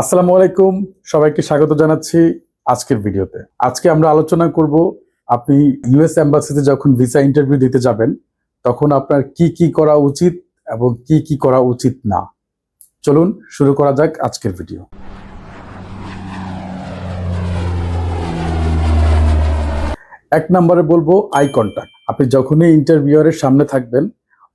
আসসালামু আলাইকুম। সবাইকে স্বাগত জানাচ্ছি আজকের ভিডিওতে। আজকে আমরা আলোচনা করব, আপনি ইউএস এম্বাসিতে যখন ভিসা ইন্টারভিউ দিতে যাবেন, তখন আপনার কি কি করা উচিত এবং কি কি করা উচিত না। চলুন শুরু করা যাক আজকের ভিডিও। এক নম্বরে বলব আই কন্ট্যাক্ট আপনি যখনই ইন্টারভিউয়ারের সামনে থাকবেন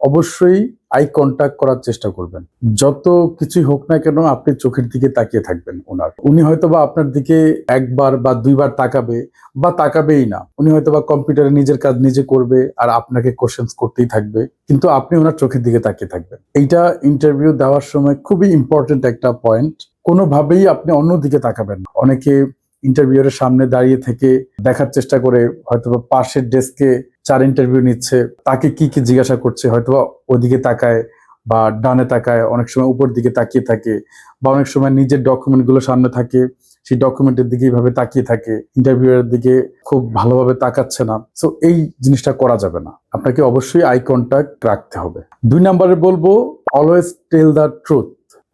অবশ্যই আই কন্ট্যাক্ট করার চেষ্টা করবেন। যত কিছুই হোক না কেন আপনি চোখের দিকে তাকিয়ে থাকবেন ওনার। উনি হয়তো বা আপনার দিকে একবার বা দুইবার তাকাবে বা তাকাবেই না। উনি হয়তো বা কম্পিউটারে নিজের কাজ নিজে করবে আর আপনাকে কোশ্চেন্স করতেই থাকবে, কিন্তু আপনি ওনার চোখের দিকে তাকিয়ে থাকবেন। এইটা ইন্টারভিউ দেওয়ার সময় খুবই ইম্পর্টেন্ট একটা পয়েন্ট কোনোভাবেই আপনি অন্যদিকে তাকাবেন অনেকে ইন্টারভিউয়ের সামনে দাঁড়িয়ে থেকে দেখার চেষ্টা করে হয়তো পাশের ডেস্কে চার ইন্টারভিউ নিচ্ছে। তাকে কি কি জিজ্ঞাসা করছে? হয়তো ওদিকে তাকায় বা ডানে তাকায়, অনেক সময় উপর দিকে তাকিয়ে থাকে বা অনেক সময় নিজের ডকুমেন্টগুলো সামনে থাকে, সেই ডকুমেন্টের দিকে এইভাবে তাকিয়ে থাকে। ইন্টারভিউয়ের দিকে খুব ভালোভাবে তাকাচ্ছে না। সো এই জিনিসটা করা যাবে না। আপনাকে অবশ্যই আই কন্ট্যাক্ট রাখতে হবে। দুই নম্বরে বলব অলওয়েজ টেল দ্য ট্রুথ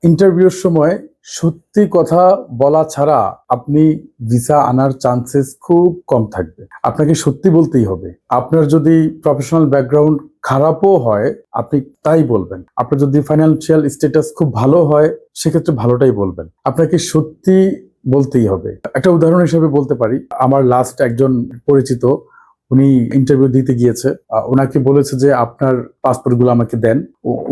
ইন্টারভিউর সময় সত্যি কথা বলা ছাড়া আপনি ভিসা আনার চান্সেস খুব কম থাকবে। আপনাকে সত্যি বলতেই হবে। আপনার যদি প্রফেশনাল ব্যাকগ্রাউন্ড খারাপও হয়, আপনি তাই বলবেন। আপনার যদি ফাইন্যান্সিয়াল স্ট্যাটাস খুব ভালো হয়, সেক্ষেত্রে ভালোটাই বলবেন। আপনাকে সত্যি বলতেই হবে। একটা উদাহরণ হিসেবে বলতে পারি। আমার লাস্ট একজন পরিচিত উনি ইন্টারভিউ দিতে গিয়েছে। ওনাকে বলেছে যে আপনার পাসপোর্টগুলো আমাকে দেন।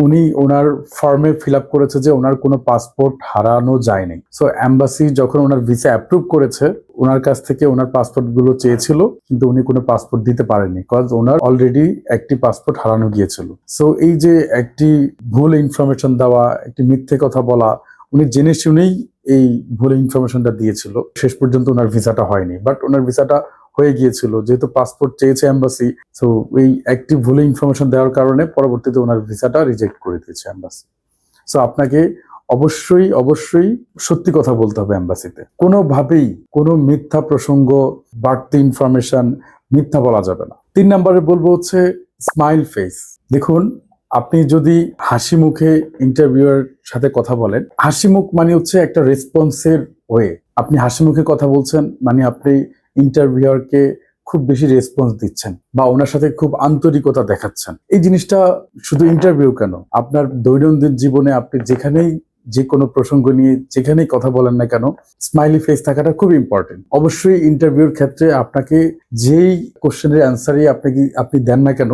উনি ওনার ফর্মে ফিল আপ করেছে যে ওনার কোনো পাসপোর্ট হারানো যায়নি। সো অ্যাম্বাসি যখন ওনার ভিসা অ্যাপ্রুভ করেছে, ওনার কাছ থেকে ওনার পাসপোর্টগুলো চেয়েছিল, কিন্তু উনি কোনো পাসপোর্ট দিতে পারেনি কজ ওনার অলরেডি একটি পাসপোর্ট হারানো গিয়েছিল। সো এই যে একটি ভুল ইনফরমেশন দেওয়া, একটি মিথ্যে কথা বলা, উনি জেনে শুনেই এই ভুল ইনফরমেশনটা দিয়েছিল। শেষ পর্যন্ত ওনার ভিসাটা হয়নি। বাট ওনার ভিসাটা হয়ে গিয়েছিল, যেহেতু পাসপোর্ট চেয়েছে এম্বাসি সো এই একটি ভুল ইনফরমেশন দেওয়ার কারণে পরবর্তীতে ওনার ভিসাটা রিজেক্ট করে দিয়েছে এম্বাসি সো আপনাকে অবশ্যই অবশ্যই সত্যি কথা বলতে হবে এম্বাসিতে কোনোভাবেই কোনো মিথ্যা প্রসঙ্গ, বাড়তি ইনফরমেশন মিথ্যা বলা যাবে না। তিন নম্বরে বলব হচ্ছে স্মাইল ফেস দেখুন, আপনি যদি হাসি মুখে ইন্টারভিউয়ের সাথে কথা বলেন, হাসি মুখ মানে হচ্ছে একটা রেসপন্সের ওয়ে আপনি হাসি মুখে কথা বলছেন মানে আপনি ইন্টারভিউয়ারকে খুব বেশি রেসপন্স দিচ্ছেন বা ওনার সাথে খুব আন্তরিকতা দেখাচ্ছেন। এই জিনিসটা শুধু ইন্টারভিউ কেন? আপনার দৈনন্দিন জীবনে আপনি যেখানেই যে কোনো প্রসঙ্গ নিয়ে যেখানেই কথা বলেন না কেন স্মাইলি ফেস থাকাটা খুব ইম্পর্টেন্ট অবশ্যই ইন্টারভিউর ক্ষেত্রে আপনাকে যেই কোশ্চেনের অ্যান্সারই আপনি কি- আপনি দেন না কেন,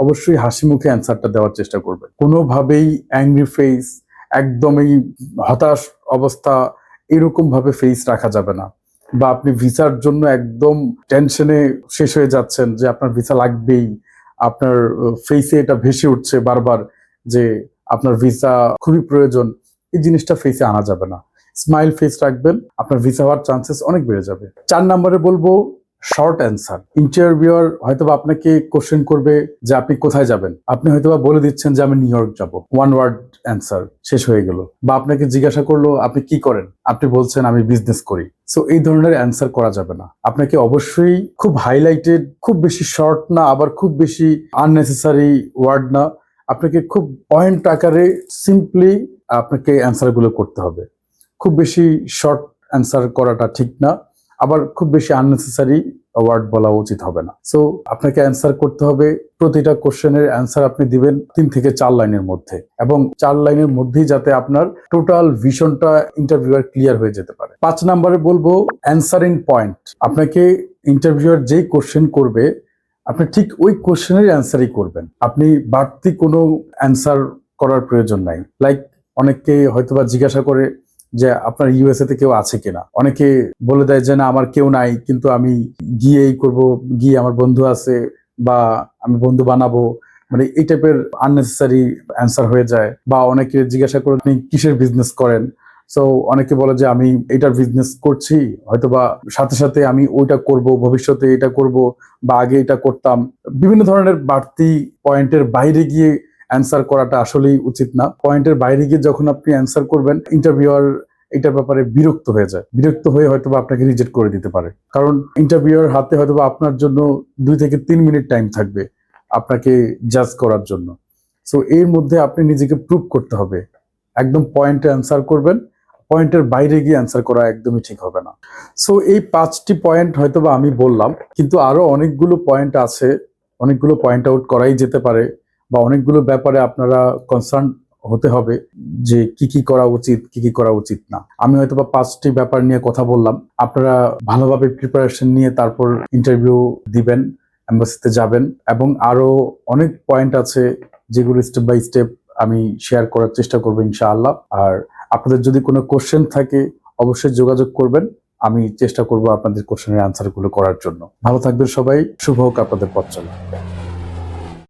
অবশ্যই হাসি মুখে অ্যান্সারটা দেওয়ার চেষ্টা করবেন। কোনোভাবেই অ্যাংরি ফেস একদমই হতাশ অবস্থা এরকম ভাবে ফেস রাখা যাবে না। বা আপনি ভিসার জন্য একদম টেনশনে শেষ হয়ে যাচ্ছেন যে আপনার ভিসা লাগবেই, আপনার ফেসে এটা ভেসে উঠছে বারবার যে আপনার ভিসা খুবই প্রয়োজন, এই জিনিসটা ফেসে আনা যাবে না। স্মাইল ফেস রাখবেন, আপনার ভিসা হওয়ার চান্সেস অনেক বেড়ে যাবে। চার নম্বরে বলব শর্ট অ্যান্সার ইন্টারভিউয়ার হয়তোবা আপনাকে কোশ্চেন করবে যে আপনি কোথায় যাবেন? আপনি হয়তোবা বলে দিচ্ছেন যে আমি নিউ ইয়র্ক যাব। ওয়ান ওয়ার্ড অ্যান্সার শেষ হয়ে গেল। বা আপনাকে জিজ্ঞাসা করল, আপনি কি করেন? আপনি বলছেন, আমি বিজনেস করি। সো এই ধরনের অ্যান্সার করা যাবে না। আপনাকে অবশ্যই খুব হাইলাইটেড খুব বেশি শর্ট না, আবার খুব বেশি আননেসেসারি ওয়ার্ড না, আপনাকে খুব পয়েন্ট আকারে সিম্পলি আপনাকে অ্যান্সারগুলো করতে হবে। খুব বেশি শর্ট অ্যান্সার করাটা ঠিক না। আবার খুব বেশি আননেসেসারি ওয়ার্ড বলা উচিত হবে না। সো আপনাকে অ্যান্সার করতে হবে, প্রতিটা কোশ্চেনের অ্যান্সার আপনি দিবেন তিন থেকে চার লাইনের মধ্যে এবং চার লাইনের মধ্যেই যাতে আপনার টোটাল ভিশনটা ইন্টারভিউয়ার ক্লিয়ার হয়ে যেতে পারে। পাঁচ নাম্বারে বলব অ্যান্সারিং পয়েন্ট আপনাকে ইন্টারভিউয়ার যেই কোশ্চেন করবে, আপনি ঠিক ওই কোশ্চেনের অ্যান্সারই করবেন। আপনি বাড়তি কোনো অ্যান্সার করার প্রয়োজন নাই। লাইক অনেককে হয়তোবা জিজ্ঞাসা করে যে আপনার ইউএসএ তে কেউ আছে কিনা। অনেকে বলে দেয় যে, না, আমার কেউ নাই, কিন্তু আমি গিয়ে এই করব, গিয়ে আমার বন্ধু আছে বা আমি বন্ধু বানাবো। মানে এই টাইপের আননেসেসারি অ্যান্সার হয়ে যায়। বা অনেকে জিজ্ঞাসা করে আপনি কিসের বিজনেস করেন? সো অনেকে বলে যে, আমি এটার বিজনেস করছি, হয়তোবা সাথে সাথে আমি ওইটা করব, ভবিষ্যতে এটা করব বা আগে এটা করতাম। বিভিন্ন ধরনের বাড়তি পয়েন্টের বাইরে গিয়ে অ্যান্সার করাটা আসলেই উচিত না। পয়েন্টের বাইরে গিয়ে যখন আপনি অ্যান্সার করবেন ইন্টারভিউয়ার এটার ব্যাপারে বিরক্ত হয়ে যায়। বিরক্ত হয়ে হয়তো বা আপনাকে রিজেক্ট করে দিতে পারে। কারণ ইন্টারভিউয়ার হাতে হয়তো বা আপনার জন্য দুই থেকে তিন মিনিট টাইম থাকবে আপনাকে জাজ করার জন্য। সো এর মধ্যে আপনি নিজেকে প্রুভ করতে হবে। একদম পয়েন্টে অ্যান্সার করবেন পয়েন্টের বাইরে গিয়ে অ্যান্সার করা একদমই ঠিক হবে না। সো এই পাঁচটি পয়েন্ট হয়তো বা আমি বললাম, কিন্তু আরও অনেকগুলো পয়েন্ট আছে, অনেকগুলো পয়েন্ট আউট করাই যেতে পারে বা অনেকগুলো ব্যাপারে আপনারা কনসার্ন হতে হবে যে কি কি করা উচিত, কি কি করা উচিত না। আমি হয়তো বা পাঁচটি ব্যাপার নিয়ে কথা বললাম। আপনারা ভালোভাবে প্রিপারেশন নিয়ে তারপর ইন্টারভিউ দিবেন এম্বাসিতে যাবেন এবং আরও অনেক পয়েন্ট আছে যেগুলো স্টেপ বাই স্টেপ আমি শেয়ার করার চেষ্টা করব ইনশাআল্লাহ। আর আপনাদের যদি কোনো কোশ্চেন থাকে, অবশ্যই যোগাযোগ করবেন। আমি চেষ্টা করব আপনাদের কোশ্চেনের আনসারগুলো করার জন্য। ভালো থাকবেন সবাই। শুভ হোক আপনাদের পথ চলা।